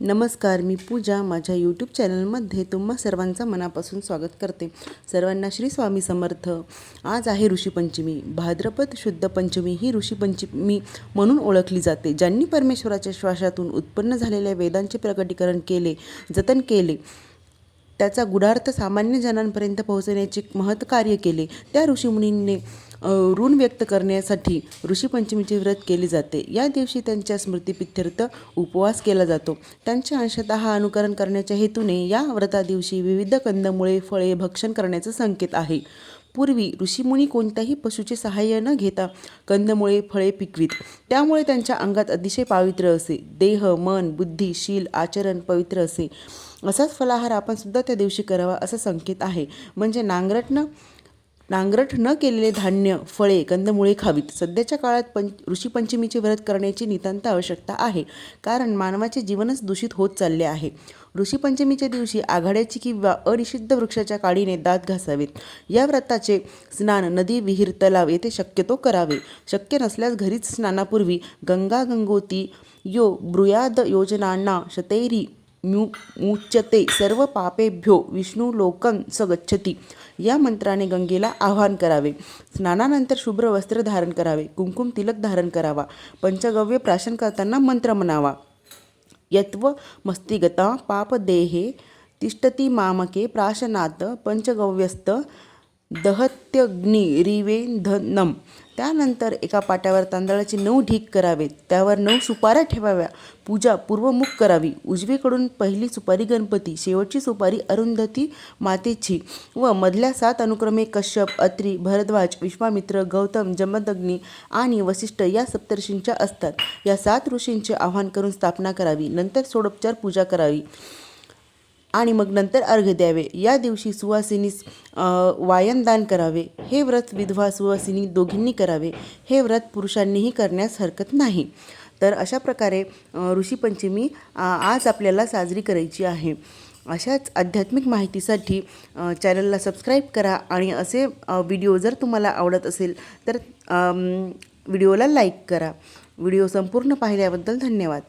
नमस्कार मी पूजा माझ्या यूट्यूब चॅनलमध्ये तुम्हा सर्वांचं मनापासून स्वागत करते. सर्वांना श्री स्वामी समर्थ. आज आहे ऋषीपंचमी भाद्रपद शुद्ध पंचमी ही ऋषीपंचमी म्हणून ओळखली जाते. ज्यांनी परमेश्वराच्या श्वासातून उत्पन्न झालेल्या वेदांचे प्रकटीकरण केले जतन केले त्याचा गुढार्थ सामान्य जनांपर्यंत पोहोचण्याचे महत्कार्य केले त्या ऋषीमुनींनी ऋण व्यक्त करण्यासाठी ऋषीपंचमीचे व्रत केले जाते. या दिवशी त्यांच्या स्मृतीपित्यर्थ उपवास केला जातो. त्यांच्या अंशतः अनुकरण करण्याच्या हेतूने या व्रतादिवशी विविध कंदमुळे फळे भक्षण करण्याचा संकेत आहे. पूर्वी ऋषीमुनी कोणत्याही पशुचे सहाय्य न घेता कंदमुळे फळे पिकवीत. त्यामुळे त्यांच्या अंगात अतिशय पावित्र्य असे. देह मन बुद्धी शील आचरण पवित्र असे. असाच फलाहार आपण सुद्धा त्या दिवशी करावा असा संकेत आहे. म्हणजे नांगरटनं नांगरट न केलेले धान्य फळे कंदमुळे खावीत. सध्याच्या काळात पंच ऋषीपंचमीचे व्रत करण्याची नितांत आवश्यकता आहे. कारण मानवाचे जीवनच दूषित होत चालले आहे. ऋषीपंचमीच्या दिवशी आघाड्याची किंवा अनिषिद्ध वृक्षाच्या काडीने दात घासावेत. या व्रताचे स्नान नदी विहीर तलाव येथे शक्यतो करावे. शक्य नसल्यास घरीच स्नानापूर्वी गंगा गंगोती यो ब्रुयाद योजनांना शतैरी म्यु मुच्यते. सर्व पापेभ्यो विष्णू लोकं स गच्छती या मंत्राने गंगेला आवाहन करावे. स्नानानंतर शुभ्र वस्त्र धारण करावे. कुंकुम तिलक धारण करावा. पंचगव्य प्राशन करताना मंत्र म्हणावा. यत्व मस्तिगता पापदेहे तिष्ठती मामके प्राशनात पंचगव्यस्त दहत्यग्निरिवेधनम त्यानंतर एका पाट्यावर तांदळाचे नऊ ढीक करावेत. त्यावर नऊ सुपाऱ्या ठेवाव्या. पूजा पूर्वमुख करावी. उजवीकडून पहिली सुपारी गणपती शेवटची सुपारी अरुंधती मातेची व मधल्या सात अनुक्रमे कश्यप अत्री भरद्वाज विश्वामित्र गौतम जमदग्नी आणि वसिष्ठ या सप्तर्षींच्या असतात. या सात ऋषींचे आवाहन करून स्थापना करावी. नंतर सोडोपचार पूजा करावी. आणि मग नंतर अर्घ द्यावे. या दिवशी सुवासिनीस वायनदान करावे. हे व्रत विधवा सुवासिनी दोघींनी करावे. हे व्रत पुरुषांनीही करण्यास हरकत नाही. तर अशा प्रकारे ऋषीपंचमी आज आपल्याला साजरी करायची आहे. अशाच आध्यात्मिक माहितीसाठी चॅनलला सबस्क्राईब करा आणि असे व्हिडिओ जर तुम्हाला आवडत असेल तर व्हिडिओला लाईक करा. व्हिडिओ संपूर्ण पाहिल्याबद्दल धन्यवाद.